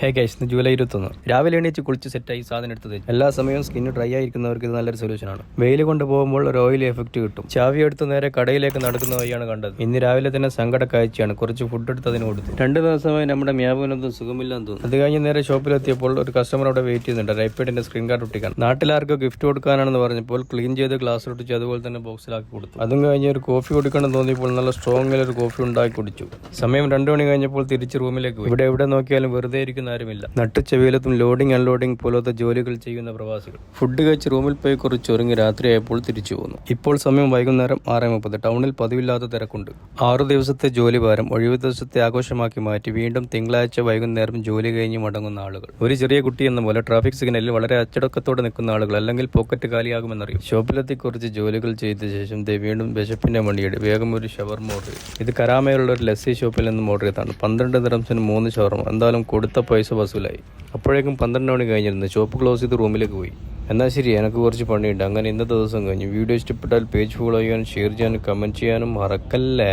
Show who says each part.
Speaker 1: Hey guys ഇന്ന് July ഇരുപത്തൊന്ന്. രാവിലെ എണീച്ച് കുളിച്ച് സെറ്റായി സാധനം എടുത്തത് എല്ലാ സമയവും സ്കിന്ന് ഡ്രൈ ആയിരിക്കുന്നവർക്ക് ഇത് നല്ലൊരു സൊല്യൂഷനാണ് വെയിൽ കൊണ്ടുപോകുമ്പോൾ ഒരു ഓയിൽ എഫക്റ്റ് കിട്ടും. ചാവി എടുത്ത് നേരെ കടയിലേക്ക് നടക്കുന്ന വഴിയാണ് കണ്ടത്. ഇന്ന് രാവിലെ തന്നെ സങ്കട കാഴ്ചയാണ്. കുറച്ച് ഫുഡ് എടുത്ത് അതിന് കൊടുത്തു. രണ്ട് ദിവസമായി നമ്മുടെ മ്യാപനൊന്നും സുഖമില്ലാന്ന് തോന്നുന്നു. അത് കഴിഞ്ഞ് നേരെ ഷോപ്പിലെത്തിയപ്പോൾ ഒരു കസ്റ്റമർ അവിടെ വെയിറ്റ് ചെയ്യുന്നുണ്ട്. ഐപാഡിന്റെ സ്ക്രീൻ കാർഡ് ഒട്ടിക്കാൻ. നാട്ടിലാർക്കോ ഗിഫ്റ്റ് കൊടുക്കാനാണെന്ന് പറഞ്ഞപ്പോൾ ക്ലീൻ ചെയ്ത് ഗ്ലാസ് ഒട്ടിച്ച് അതുപോലെ തന്നെ ബോക്സിലാക്കി കൊടുത്തു. അതും കഴിഞ്ഞ് ഒരു കോഫി കൊടുക്കണമെന്ന് തോന്നിയപ്പോൾ നല്ല സ്ട്രോങ്ങിൽ ഒരു കോഫി ഉണ്ടാക്കി കുടിച്ചു. സമയം രണ്ടു മണി കഴിഞ്ഞപ്പോൾ തിരിച്ച് റൂമിലേക്ക് ഇവിടെ എവിടെ നോക്കിയാലും വെറുതെ ആരുമില്ല നട്ടുച്ച വെയിലത്തും ലോഡിംഗ് അൺലോഡിംഗ് പോലത്തെ ജോലികൾ ചെയ്യുന്ന പ്രവാസികൾ. ഫുഡ് കഴിച്ച് റൂമിൽ പോയി കുറച്ച് ഒരുങ്ങി രാത്രിയായപ്പോൾ തിരിച്ചു പോന്നു. ഇപ്പോൾ സമയം വൈകുന്നേരം ആറ് മുപ്പത് ടൗണിൽ പതിവില്ലാത്ത തിരക്കുണ്ട്. ആറു ദിവസത്തെ ജോലി ഭാരം ഒഴിവ് ദിവസത്തെ ആഘോഷമാക്കി മാറ്റി വീണ്ടും തിങ്കളാഴ്ച വൈകുന്നേരം ജോലി കഴിഞ്ഞ് മടങ്ങുന്ന ആളുകൾ. ഒരു ചെറിയ കുട്ടി എന്ന പോലെ ട്രാഫിക് സിഗ്നലിൽ വളരെ അച്ചടക്കത്തോടെ നിൽക്കുന്ന ആളുകൾ അല്ലെങ്കിൽ പോക്കറ്റ് കാലിയാകുമെന്നറിയും. ഷോപ്പിലെത്തി കുറച്ച് ജോലികൾ ചെയ്ത ശേഷം ദേ വീണ്ടും വിശപ്പിന്റെ മണിയുടെ വേഗം ഒരു ഷവർമ ഓർഡർ ചെയ്തു. ഇത് കരാമയുള്ള ഒരു ലസ്സി ഷോപ്പിൽ നിന്നും ഓർഡർ ചെയ്തതാണ്. പന്ത്രണ്ട് ദിറംസിന് മൂന്ന് ഷവർമ. എന്തായാലും കൊടുത്ത പൈസ വസൂലായി. അപ്പോഴേക്കും പന്ത്രണ്ട് മണി കഴിഞ്ഞിരുന്നു. ഷോപ്പ് ക്ലോസ് ചെയ്ത് റൂമിലേക്ക് പോയി. എന്നാൽ ശരി എനിക്ക് കുറച്ച് പണിയുണ്ട്. അങ്ങനെ ഇന്നത്തെ ദിവസം കഴിഞ്ഞു. വീഡിയോ ഇഷ്ടപ്പെട്ടാൽ പേജ് ഫോളോ ചെയ്യാനും ഷെയർ ചെയ്യാനും കമന്റ് ചെയ്യാനും മറക്കല്ലേ?